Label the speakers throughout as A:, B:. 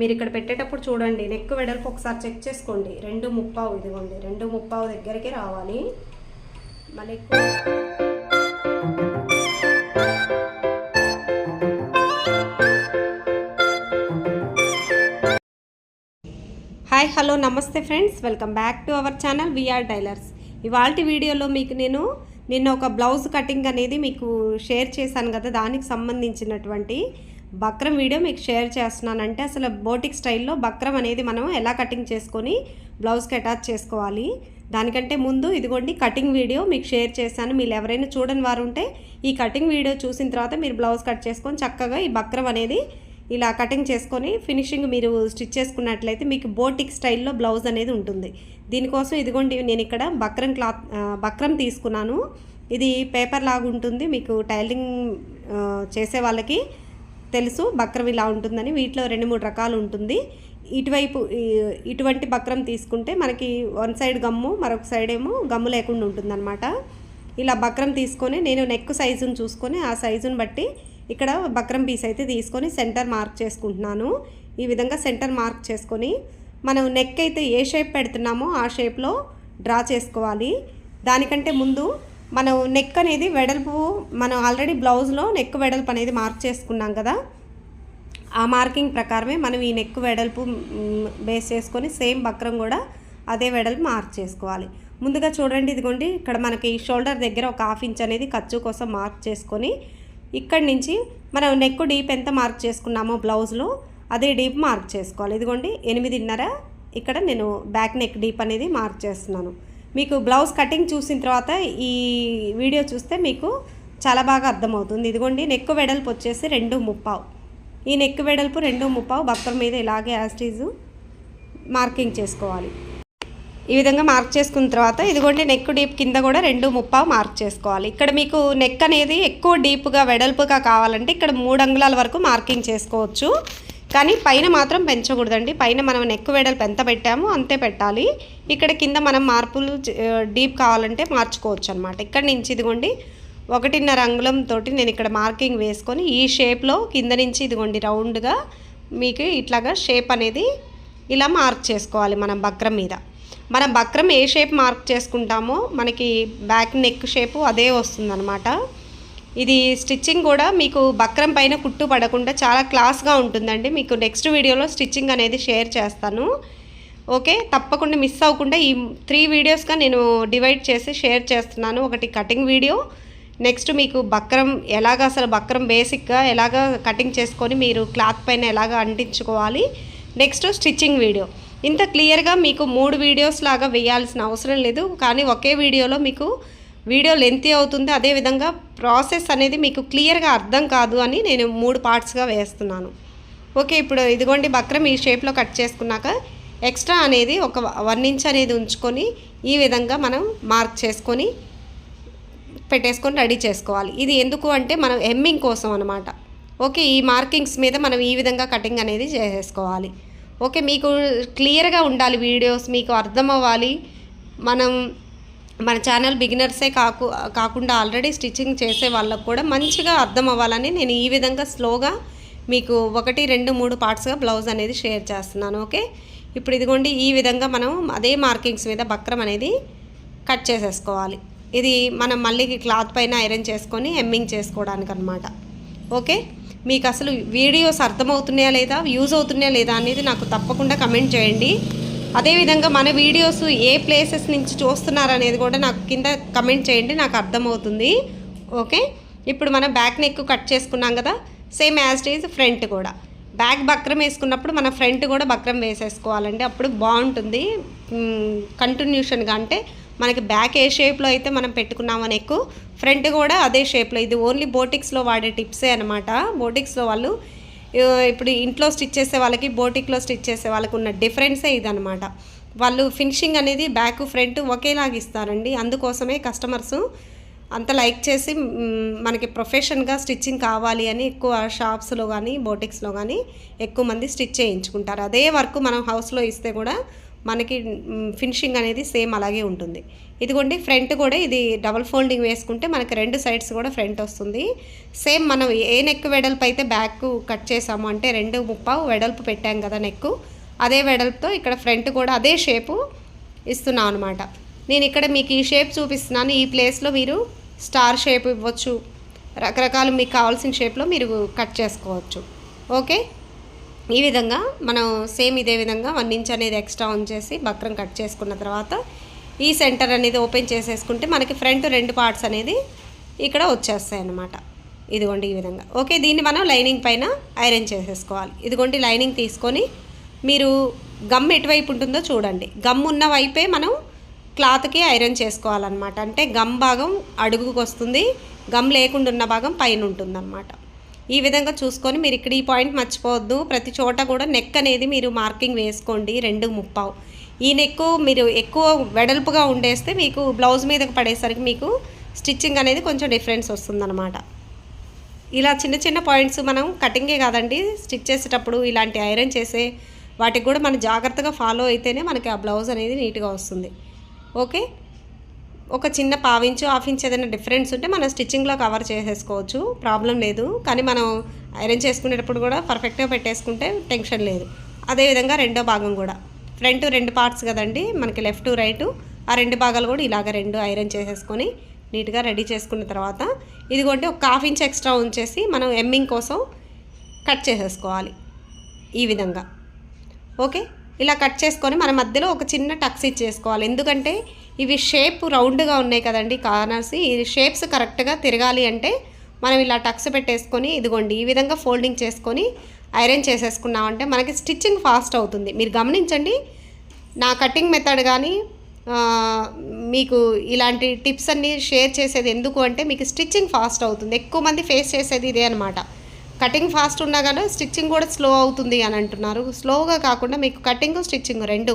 A: మీరు ఇక్కడ పెట్టేటప్పుడు చూడండి నెక్ వెడల్పు ఒకసారి చెక్ చేసుకోండి. రెండు ముప్పావు ఇదిగోండి రెండు ముప్పావు దగ్గరికి రావాలి. మళ్ళీ ఎక్కువ. హాయ్ హలో నమస్తే friends. Welcome back to our channel VR tailors ఇవాళ వీడియోలో మీకు నేను నిన్న ఒక బ్లౌజ్ కటింగ్ అనేది మీకు షేర్ చేశాను కదా దానికి సంబంధించినటువంటి బక్రం వీడియో మీకు షేర్ చేస్తున్నానంటే అసలు బోటిక్ స్టైల్లో బక్రం అనేది మనం ఎలా కటింగ్ చేసుకొని బ్లౌజ్కి అటాచ్ చేసుకోవాలి. దానికంటే ముందు ఇదిగోండి కటింగ్ వీడియో మీకు షేర్ చేశాను. మీరు ఎవరైనా చూడని వారు ఉంటే ఈ కటింగ్ వీడియో చూసిన తర్వాత మీరు బ్లౌజ్ కట్ చేసుకొని చక్కగా ఈ బక్రం అనేది ఇలా కటింగ్ చేసుకొని ఫినిషింగ్ మీరు స్టిచ్ చేసుకున్నట్లయితే మీకు బోటిక్ స్టైల్లో బ్లౌజ్ అనేది ఉంటుంది. దీనికోసం ఇదిగోండి నేను ఇక్కడ బక్రం క్లాత్ బక్రం తీసుకున్నాను. ఇది పేపర్ లాగా ఉంటుంది. మీకు టైలింగ్ చేసే వాళ్ళకి తెలుసు బక్రం ఇలా ఉంటుందని. వీటిలో రెండు మూడు రకాలు ఉంటుంది. ఇటువైపు ఇటువంటి బక్రం తీసుకుంటే మనకి వన్ సైడ్ గమ్ము మరొక సైడ్ ఏమో గమ్ము లేకుండా ఉంటుందన్నమాట. ఇలా బక్రం తీసుకొని నేను నెక్ సైజును చూసుకొని ఆ సైజుని బట్టి ఇక్కడ బక్రం పీస్ అయితే తీసుకొని సెంటర్ మార్క్ చేసుకుంటున్నాను. ఈ విధంగా సెంటర్ మార్క్ చేసుకొని మనం నెక్ అయితే ఏ షేప్ పెడుతున్నామో ఆ షేప్లో డ్రా చేసుకోవాలి. దానికంటే ముందు మనం నెక్ అనేది వెడల్పు మనం ఆల్రెడీ బ్లౌజ్లో నెక్ వెడల్పు అనేది మార్క్ చేసుకున్నాం కదా. ఆ మార్కింగ్ ప్రకారమే మనం ఈ నెక్ వెడల్పు బేస్ చేసుకొని సేమ్ బక్రం కూడా అదే వెడల్పు మార్క్ చేసుకోవాలి. ముందుగా చూడండి ఇదిగోండి ఇక్కడ మనకి షోల్డర్ దగ్గర ఒక హాఫ్ ఇంచ్ అనేది ఖర్చు కోసం మార్క్ చేసుకొని ఇక్కడి నుంచి మనం నెక్ డీప్ ఎంత మార్క్ చేసుకున్నామో బ్లౌజ్లో అదే డీప్ మార్క్ చేసుకోవాలి. ఇదిగోండి ఎనిమిదిన్నర ఇక్కడ నేను బ్యాక్ నెక్ డీప్ అనేది మార్క్ చేస్తున్నాను. మీకు బ్లౌజ్ కటింగ్ చూసిన తర్వాత ఈ వీడియో చూస్తే మీకు చాలా బాగా అర్థమవుతుంది. ఇదిగోండి నెక్ వెడల్పు వచ్చేసి రెండు ముప్పావు. ఈ నెక్ వెడల్పు రెండు ముప్పావు బక్కర్ మీద ఇలాగే యాస్టీజు మార్కింగ్ చేసుకోవాలి. ఈ విధంగా మార్క్ చేసుకున్న తర్వాత ఇదిగోండి నెక్ డీప్ కింద కూడా రెండు ముప్పావు మార్క్ చేసుకోవాలి. ఇక్కడ మీకు నెక్ అనేది ఎక్కువ డీప్గా వెడల్పుగా కావాలంటే ఇక్కడ మూడు అంగుళాల వరకు మార్కింగ్ చేసుకోవచ్చు. కానీ పైన మాత్రం పెంచకూడదండి. పైన మనం నెక్ వెడల్పు ఎంత పెట్టామో అంతే పెట్టాలి. ఇక్కడ కింద మనం మార్పులు డీప్ కావాలంటే మార్చుకోవచ్చు అనమాట ఇక్కడ నుంచి ఇదిగోండి ఒకటిన్నర అంగుళం తోటి నేను ఇక్కడ మార్కింగ్ వేసుకొని ఈ షేప్లో కింద నుంచి ఇదిగోండి రౌండ్గా మీకు ఇట్లాగా షేప్ అనేది ఇలా మార్క్ చేసుకోవాలి మనం బక్రం మీద. మనం బక్రం ఏ షేప్ మార్క్ చేసుకుంటామో మనకి బ్యాక్ నెక్ షేపు అదే వస్తుందన్నమాట. ఇది స్టిచ్చింగ్ కూడా మీకు బక్రం పైన కుట్టు పడకుండా చాలా క్లాస్గా ఉంటుందండి. మీకు నెక్స్ట్ వీడియోలో స్టిచ్చింగ్ అనేది షేర్ చేస్తాను. ఓకే? తప్పకుండా మిస్ అవ్వకుండా ఈ త్రీ వీడియోస్గా నేను డివైడ్ చేసి షేర్ చేస్తున్నాను. ఒకటి కటింగ్ వీడియో నెక్స్ట్ మీకు బక్రం ఎలాగ అసలు బక్రం బేసిక్గా ఎలాగ కటింగ్ చేసుకొని మీరు క్లాత్ పైన ఎలాగ అంటించుకోవాలి. Next stitching video. ఇంత క్లియర్గా మీకు మూడు వీడియోస్ లాగా వేయాల్సిన అవసరం లేదు. కానీ ఒకే వీడియోలో మీకు వీడియో లెంతీ అవుతుంది. అదేవిధంగా ప్రాసెస్ అనేది మీకు క్లియర్గా అర్థం కాదు అని నేను మూడు పార్ట్స్గా వేస్తున్నాను. ఓకే ఇప్పుడు ఇదిగోండి బక్రం ఈ షేప్లో కట్ చేసుకున్నాక ఎక్స్ట్రా అనేది ఒక వన్ ఇంచ్ అనేది ఉంచుకొని ఈ విధంగా మనం మార్క్ చేసుకొని పెట్టేసుకొని రెడీ చేసుకోవాలి. ఇది ఎందుకు అంటే మనం హెమ్మింగ్ కోసం అనమాట ఓకే ఈ మార్కింగ్స్ మీద మనం ఈ విధంగా కటింగ్ అనేది చేసేసుకోవాలి. ఓకే మీకు క్లియర్గా ఉండాలి వీడియోస్ మీకు అర్థం అవ్వాలి మనం మన ఛానల్ బిగినర్సే కాకు కాకుండా ఆల్రెడీ స్టిచ్చింగ్ చేసే వాళ్ళకు కూడా మంచిగా అర్థం అవ్వాలని నేను ఈ విధంగా స్లోగా మీకు ఒకటి రెండు మూడు పార్ట్స్గా బ్లౌజ్ అనేది షేర్ చేస్తున్నాను ఓకే ఇప్పుడు ఇదిగోండి ఈ విధంగా మనం అదే మార్కింగ్స్ మీద బక్రం అనేది కట్ చేసేసుకోవాలి. ఇది మనం మళ్ళీ క్లాత్ పైన ఐరన్ చేసుకొని ఎమ్మింగ్ చేసుకోవడానికి అనమాట ఓకే మీకు అసలు వీడియోస్ అర్థమవుతున్నాయా లేదా యూజ్ అవుతున్నాయా లేదా అనేది నాకు తప్పకుండా కమెంట్ చేయండి. అదేవిధంగా మన వీడియోస్ ఏ ప్లేసెస్ నుంచి చూస్తున్నారు అనేది కూడా నాకు కింద కమెంట్ చేయండి నాకు అర్థమవుతుంది. ఓకే ఇప్పుడు మనం బ్యాక్ నెక్ కట్ చేసుకున్నాం కదా? Same as it is front కూడా. బ్యాక్ బక్రం వేసుకున్నప్పుడు మన ఫ్రంట్ కూడా బక్రం వేసేసుకోవాలండి. అప్పుడు బాగుంటుంది. కంటిన్యూషన్గా అంటే మనకి బ్యాక్ ఏ షేప్లో అయితే మనం పెట్టుకున్నామో నెక్ ఫ్రంట్ కూడా అదే షేప్లో ఇది ఓన్లీ బోటిక్స్లో వాడే టిప్సే అనమాట బోటిక్స్లో వాళ్ళు ఇప్పుడు ఇంట్లో స్టిచ్ చేసే వాళ్ళకి బోటిక్లో స్టిచ్ చేసే వాళ్ళకి ఉన్న డిఫరెన్సే ఇదనమాట వాళ్ళు ఫినిషింగ్ అనేది బ్యాక్ ఫ్రంట్ ఒకేలాగా ఇస్తారండి. అందుకోసమే కస్టమర్స్ అంత లైక్ చేసి మనకి ప్రొఫెషన్గా స్టిచ్చింగ్ కావాలి అని ఎక్కువ షాప్స్లో కానీ బోటిక్స్లో కానీ ఎక్కువ మంది స్టిచ్ చేయించుకుంటారు. అదే వర్క్ మనం హౌస్లో ఇస్తే కూడా మనకి ఫినిషింగ్ అనేది సేమ్ అలాగే ఉంటుంది. ఇదిగోండి ఫ్రంట్ కూడా ఇది డబల్ ఫోల్డింగ్ వేసుకుంటే మనకి రెండు సైడ్స్ కూడా ఫ్రంట్ వస్తుంది. సేమ్ మనం ఏ నెక్ వెడల్పు అయితే బ్యాక్ కట్ చేసాము అంటే రెండు ముప్పావు వెడల్పు పెట్టాం కదా నెక్ అదే వెడల్పుతో ఇక్కడ ఫ్రంట్ కూడా అదే షేపు ఇస్తున్నాం అనమాట నేను ఇక్కడ మీకు ఈ షేప్ చూపిస్తున్నాను. ఈ ప్లేస్లో మీరు స్టార్ షేప్ ఇవ్వచ్చు. రకరకాలు మీకు కావాల్సిన షేప్లో మీరు కట్ చేసుకోవచ్చు. ఓకే? ఈ విధంగా మనం సేమ్ ఇదే విధంగా వన్ ఇంచ్ అనేది ఎక్స్ట్రా ఉంచేసి బక్రం కట్ చేసుకున్న తర్వాత ఈ సెంటర్ అనేది ఓపెన్ చేసేసుకుంటే మనకి ఫ్రంట్ రెండు పార్ట్స్ అనేది ఇక్కడ వచ్చేస్తాయి అన్నమాట. ఇదిగోండి ఈ విధంగా. ఓకే దీన్ని మనం లైనింగ్ పైన ఐరన్ చేసేసుకోవాలి. ఇదిగోండి లైనింగ్ తీసుకొని మీరు గమ్ ఎటువైపు ఉంటుందో చూడండి. గమ్ ఉన్న వైపే మనం క్లాత్కి ఐరన్ చేసుకోవాలన్నమాట. అంటే గమ్ భాగం అడుగుకు వస్తుంది గమ్ లేకుండా ఉన్న భాగం పైన ఉంటుందన్నమాట. ఈ విధంగా చూసుకొని మీరు ఇక్కడ ఈ పాయింట్ మర్చిపోవద్దు. ప్రతి చోట కూడా నెక్ అనేది మీరు మార్కింగ్ వేసుకోండి. రెండు ముప్పావు. ఈ నెక్ మీరు ఎక్కువ వెడల్పుగా ఉండేస్తే మీకు బ్లౌజ్ మీదకి పడేసరికి మీకు స్టిచ్చింగ్ అనేది కొంచెం డిఫరెన్స్ వస్తుందన్నమాట. ఇలా చిన్న చిన్న పాయింట్స్ మనం కటింగే కాదండి. స్టిచ్ చేసేటప్పుడు ఇలాంటి ఐరన్ చేసే వాటికి కూడా మనం జాగ్రత్తగా ఫాలో అయితేనే మనకి ఆ బ్లౌజ్ అనేది నీట్గా వస్తుంది. ఓకే ఒక చిన్న పావించు హాఫ్ ఇంచ్ ఏదైనా డిఫరెన్స్ ఉంటే మనం స్టిచ్చింగ్లో కవర్ చేసేసుకోవచ్చు. ప్రాబ్లం లేదు. కానీ మనం ఐరన్ చేసుకునేటప్పుడు కూడా పర్ఫెక్ట్గా పెట్టేసుకుంటే టెన్షన్ లేదు. అదేవిధంగా రెండో భాగం కూడా. ఫ్రంట్ రెండు పార్ట్స్ కదండి మనకి లెఫ్ట్ రైట్. ఆ రెండు భాగాలు కూడా ఇలాగ రెండు ఐరన్ చేసేసుకొని నీట్గా రెడీ చేసుకున్న తర్వాత ఇదిగోండి ఒక హాఫ్ ఇంచ్ ఎక్స్ట్రా ఉంచేసి మనం ఎమ్మింగ్ కోసం కట్ చేసేసుకోవాలి. ఈ విధంగా. ఓకే? ఇలా కట్ చేసుకొని మన మధ్యలో ఒక చిన్న టక్స్ ఇచ్చేసుకోవాలి. ఎందుకంటే ఇవి షేప్ రౌండ్గా ఉన్నాయి కదండి కార్నర్స్. ఈ షేప్స్ కరెక్ట్గా తిరగాలి అంటే మనం ఇలా టక్స్ పెట్టేసుకొని ఇదిగోండి ఈ విధంగా ఫోల్డింగ్ చేసుకొని ఐరన్ చేసేసుకున్నామంటే మనకి స్టిచ్చింగ్ ఫాస్ట్ అవుతుంది. మీరు గమనించండి నా కటింగ్ మెథడ్ కానీ మీకు ఇలాంటి టిప్స్ అన్నీ షేర్ చేసేది ఎందుకు అంటే మీకు స్టిచ్చింగ్ ఫాస్ట్ అవుతుంది. ఎక్కువ మంది ఫేస్ చేసేది ఇదే అనమాట కటింగ్ ఫాస్ట్ ఉన్నా కానీ స్టిచ్చింగ్ కూడా స్లో అవుతుంది అని అంటున్నారు. స్లోగా కాకుండా మీకు కటింగ్ స్టిచ్చింగ్ రెండు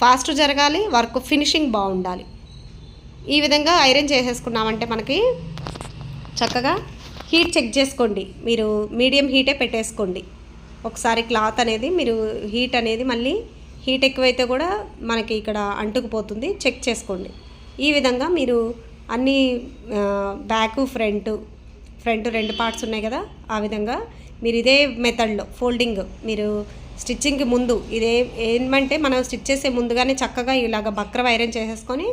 A: ఫాస్ట్ జరగాలి వర్క్ ఫినిషింగ్ బాగుండాలి. ఈ విధంగా ఐరన్ చేసేసుకున్నామంటే మనకి చక్కగా హీట్ చెక్ చేసుకోండి. మీరు మీడియం హీటే పెట్టేసుకోండి. ఒకసారి క్లాత్ అనేది మీరు హీట్ అనేది మళ్ళీ హీట్ ఎక్కువైతే కూడా మనకి ఇక్కడ అంటుకుపోతుంది. చెక్ చేసుకోండి. ఈ విధంగా మీరు అన్ని బ్యాక్ ఫ్రంట్ ఫ్రంట్ రెండు పార్ట్స్ ఉన్నాయి కదా ఆ విధంగా మీరు ఇదే మెథడ్లో ఫోల్డింగ్ మీరు స్టిచ్చింగ్కి ముందు ఇదే ఏమంటే మనం స్టిచ్ చేసే ముందుగానే చక్కగా ఇలాగ బక్రం ఐరన్ చేసేసుకొని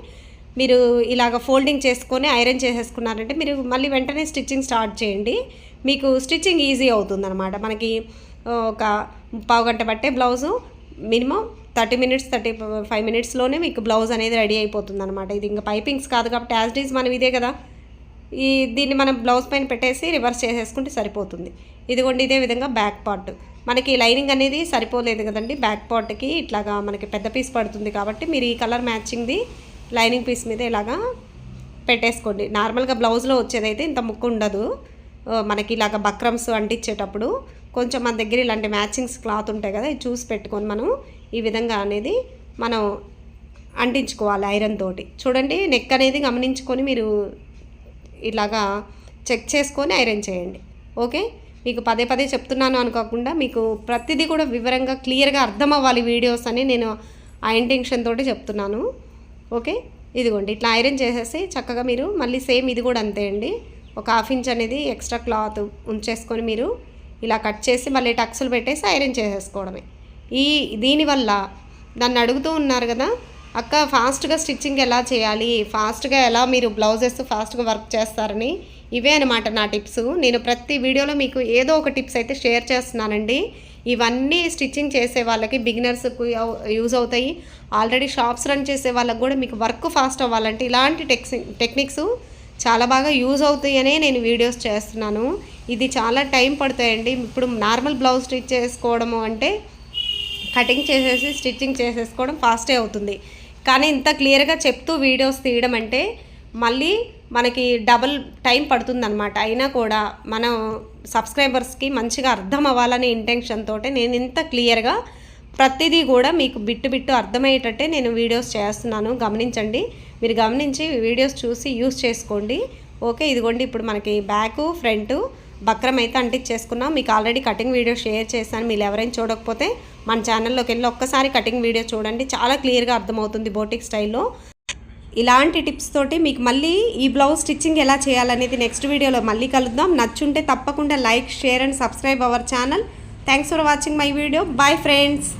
A: మీరు ఇలాగ ఫోల్డింగ్ చేసుకొని ఐరన్ చేసేసుకున్నారంటే మీరు మళ్ళీ వెంటనే స్టిచ్చింగ్ స్టార్ట్ చేయండి. మీకు స్టిచ్చింగ్ ఈజీ అవుతుందన్నమాట. మనకి ఒక పావు గంట పట్టే blouse minimum thirty minutes thirty five మినిట్స్లోనే మీకు బ్లౌజ్ అనేది రెడీ అయిపోతుంది అనమాట ఇది ఇంకా పైపింగ్స్ కాదు కాబట్టి యాజ్ డీజ్ మనం ఇదే కదా ఈ దీన్ని మనం బ్లౌజ్ పైన పెట్టేసి రివర్స్ చేసేసుకుంటే సరిపోతుంది. ఇదిగోండి ఇదే విధంగా బ్యాక్ పార్ట్. మనకి లైనింగ్ అనేది సరిపోలేదు కదండి. బ్యాక్ పార్ట్కి ఇట్లాగా మనకి పెద్ద పీస్ పడుతుంది కాబట్టి మీరు ఈ కలర్ మ్యాచింగ్ది లైనింగ్ పీస్ మీద ఇలాగా పెట్టేసుకోండి. నార్మల్గా బ్లౌజ్లో వచ్చేదైతే ఇంత ముక్కు ఉండదు. మనకి ఇలాగ బక్రమ్స్ అంటించేటప్పుడు కొంచెం మన దగ్గర ఇలాంటి మ్యాచింగ్స్ క్లాత్ ఉంటాయి కదా ఇది చూసి పెట్టుకొని మనం ఈ విధంగా అనేది మనం అంటించుకోవాలి ఐరన్ తోటి. చూడండి నెక్ అనేది గమనించుకొని మీరు ఇలాగా చెక్ చేసుకొని ఐరన్ చేయండి. ఓకే? మీకు పదే పదే చెప్తున్నాను అనుకోకుండా మీకు ప్రతిదీ కూడా వివరంగా క్లియర్గా అర్థం అవ్వాలి వీడియోస్ అని నేను ఆ ఇంటెన్షన్ తోటి చెప్తున్నాను. ఓకే? ఇదిగోండి ఇట్లా ఐరన్ చేసేసి చక్కగా మీరు మళ్ళీ సేమ్ ఇది కూడా అంతే అండి. ఒక హాఫ్ ఇంచ్ అనేది ఎక్స్ట్రా క్లాత్ ఉంచేసుకొని మీరు ఇలా కట్ చేసి మళ్ళీ టక్సులు పెట్టేసి ఐరన్ చేసేసుకోవడమే. ఈ దీనివల్ల నన్ను అడుగుతూ ఉన్నారు కదా అక్క ఫాస్ట్గా స్టిచ్చింగ్ ఎలా చేయాలి? ఫాస్ట్గా ఎలా మీరు బ్లౌజెస్ ఫాస్ట్గా వర్క్ చేస్తారని? ఇవే అనమాట నా టిప్స్. నేను ప్రతి వీడియోలో మీకు ఏదో ఒక టిప్స్ అయితే షేర్ చేస్తున్నానండి. ఇవన్నీ స్టిచ్చింగ్ చేసే వాళ్ళకి బిగినర్స్కు యూజ్ అవుతాయి. ఆల్రెడీ షాప్స్ రన్ చేసే వాళ్ళకి కూడా మీకు వర్క్ ఫాస్ట్ అవ్వాలంటే ఇలాంటి టెక్స్ టెక్నిక్స్ చాలా బాగా యూజ్ అవుతాయనే నేను వీడియోస్ చేస్తున్నాను. ఇది చాలా టైం పడుతాయండి. ఇప్పుడు నార్మల్ బ్లౌజ్ స్టిచ్ చేసుకోవడము అంటే కటింగ్ చేసేసి స్టిచ్చింగ్ చేసేసుకోవడం ఫాస్టే అవుతుంది. కానీ ఇంత క్లియర్గా చెప్తూ వీడియోస్ తీయడం అంటే మళ్ళీ మనకి డబుల్ టైం పడుతుందన్నమాట. అయినా కూడా మనం సబ్స్క్రైబర్స్కి మంచిగా అర్థం అవ్వాలనే ఇంటెన్షన్ తోటే నేను ఇంత క్లియర్గా ప్రతిదీ కూడా మీకు బిట్టు బిట్టు అర్థమయ్యేటట్టే నేను వీడియోస్ చేస్తున్నాను. గమనించండి. మీరు గమనించి వీడియోస్ చూసి యూస్ చేసుకోండి. ఓకే ఇదిగోండి ఇప్పుడు మనకి బ్యాకు ఫ్రంట్ బక్రం అయితే అంటించేసుకున్నాం. మీకు ఆల్రెడీ కటింగ్ వీడియో షేర్ చేశాను. మీరు ఎవరైనా చూడకపోతే మన ఛానల్లోకి వెళ్ళి ఒక్కసారి కటింగ్ వీడియో చూడండి. చాలా క్లియర్గా అర్థమవుతుంది బోటిక్ స్టైల్లో. ఇలాంటి టిప్స్ తోటి మీకు మళ్ళీ ఈ బ్లౌజ్ స్టిచ్చింగ్ ఎలా చేయాలనేది నెక్స్ట్ వీడియోలో మళ్ళీ కలుద్దాం. నచ్చుంటే తప్పకుండా like share and subscribe our channel thanks for watching my video bye friends